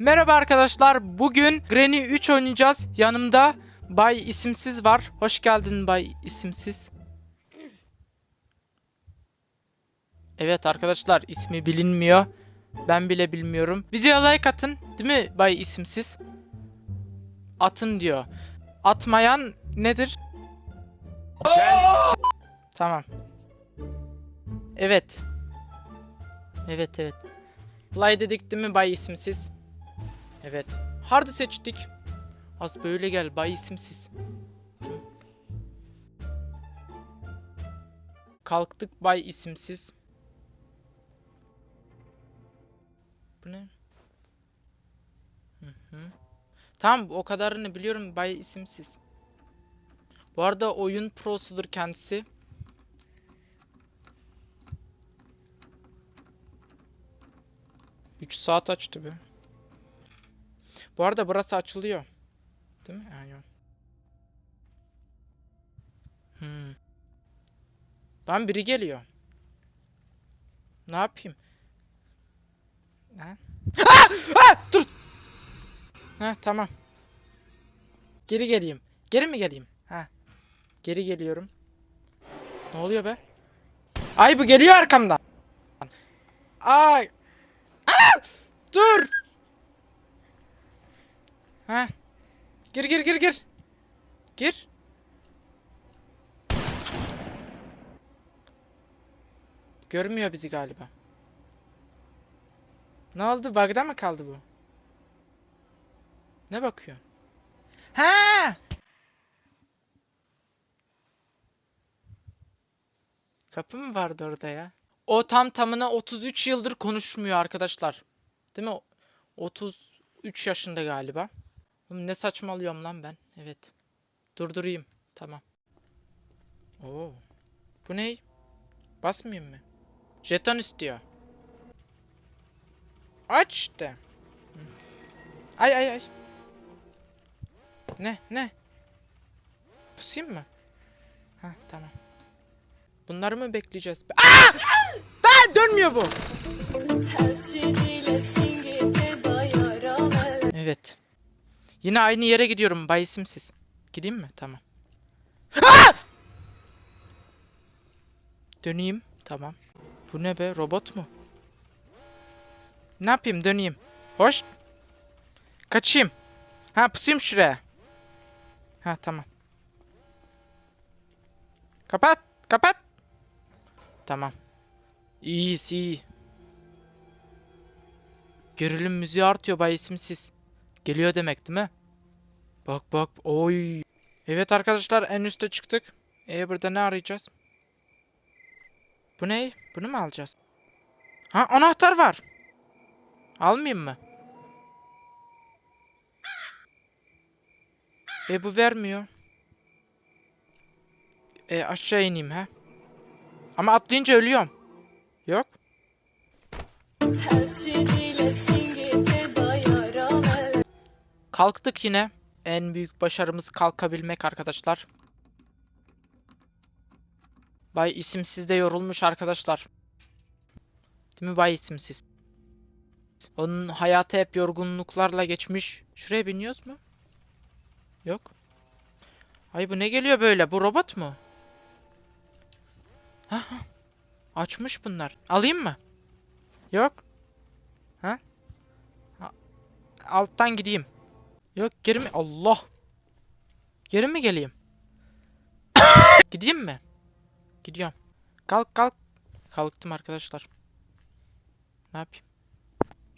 Merhaba arkadaşlar. Bugün Granny 3 oynayacağız. Yanımda Bay isimsiz var. Hoş geldin Bay isimsiz. Evet arkadaşlar ismi bilinmiyor. Ben bile bilmiyorum. Videoya like atın. Değil mi Bay isimsiz? Atın diyor. Atmayan nedir? Tamam. Evet. Evet evet. Play dedik değil mi Bay isimsiz? Evet. Hard'ı seçtik. Az böyle gel Bay isimsiz. Kalktık Bay isimsiz. Bu ne? Hı hı. Tamam o kadarını biliyorum Bay isimsiz. Bu arada oyun prosudur kendisi. Üç saat açtı be. Bu arada burası açılıyor. Değil mi? Ha, yok. Hmm. Lan biri geliyor. Ne yapayım? Ha? Ah! Ah! Dur. Ha tamam. Geri geleyim. Geri mi geleyim? Ha. Geri geliyorum. Ne oluyor be? Ay bu geliyor arkamdan. Ay. Ah! Dur. Ha. Gir gir gir gir. Gir. Görmüyor bizi galiba. Ne oldu? Bug'da mı kaldı bu? Ne bakıyor? Ha! Kapı mı vardı orada ya? O tam tamına 33 yıldır konuşmuyor arkadaşlar. Değil mi? 33 yaşında galiba. Ne saçmalıyorum lan ben. Evet. Durdurayım. Tamam. Oo. Bu ne? Basmayayım mı? Jeton istiyor. Aç de. Ay ay ay. Ne ne? Pusayım mı? Ha tamam. Bunları mı bekleyeceğiz? Aa! Dönmüyor bu. Yine aynı yere gidiyorum. Bay isimsiz. Gideyim mi? Tamam. Döneyim. Tamam. Bu ne be? Robot mu? Ne yapayım? Döneyim. Hoş. Kaçayım. Ha pusayım şuraya. Ha tamam. Kapat. Kapat. Tamam. İyiyiz iyi. Gerilim müziği artıyor bay isimsiz. Geliyor demek değil mi? Bak bak. Oy. Evet arkadaşlar en üste çıktık. E burada ne arayacağız? Bu ne? Bunu mu alacağız? Ha anahtar var. Almayayım mı? E bu vermiyor. E aşağı ineyim ha. Ama atlayınca ölüyorum. Yok. Kalktık yine. En büyük başarımız kalkabilmek arkadaşlar. Bay isimsiz de yorulmuş arkadaşlar. Değil mi Bay isimsiz? Onun hayatı hep yorgunluklarla geçmiş. Şuraya biniyoruz mu? Yok. Ay bu ne geliyor böyle? Bu robot mu? Ha. Açmış bunlar. Alayım mı? Yok. Ha, Alttan gideyim. Yok geri mi? Allah. Geri mi geleyim? Gideyim mi? Gidiyorum. Kalk kalk. Kalktım arkadaşlar. Ne yapayım?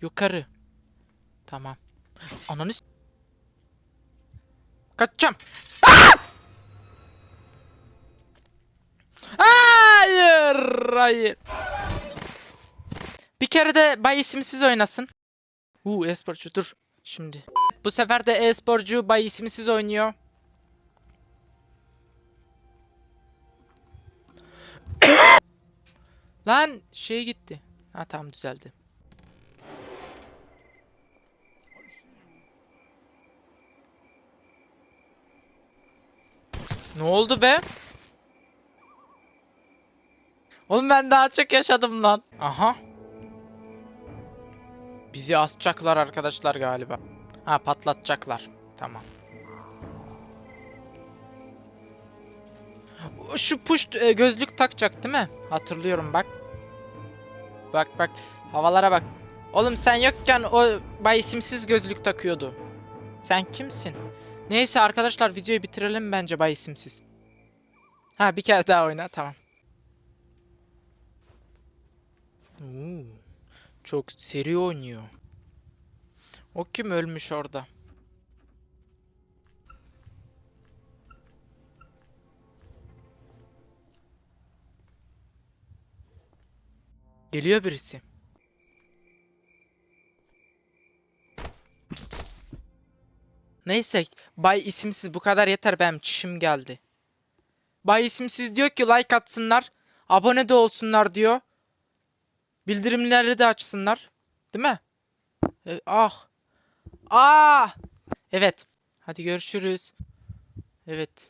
Yukarı. Tamam. Ananı Kaçacağım. Hayır, hayır. Bir kere de Bay isimsiz oynasın. Uuu esporcu dur. Şimdi. Bu sefer de e-sporcu Bay isimsiz oynuyor. Lan şey gitti. Ha tamam düzeldi. Ne oldu be? Oğlum ben daha çok yaşadım lan. Aha. Bizi asacaklar arkadaşlar galiba. Ha patlatacaklar. Tamam. Şu push e, gözlük takacak değil mi? Hatırlıyorum bak. Bak bak. Havalara bak. Oğlum sen yokken o bay isimsiz gözlük takıyordu. Sen kimsin? Neyse arkadaşlar videoyu bitirelim bence bay isimsiz. Ha bir kere daha oyna tamam. Oo, çok seri oynuyor. O kim ölmüş orada? Geliyor birisi. Neyse, Bay isimsiz bu kadar yeter benim çişim geldi. Bay isimsiz diyor ki like atsınlar, abone de olsunlar diyor. Bildirimleri de açsınlar. Değil mi? E, ah. Ah. Evet. Hadi görüşürüz. Evet.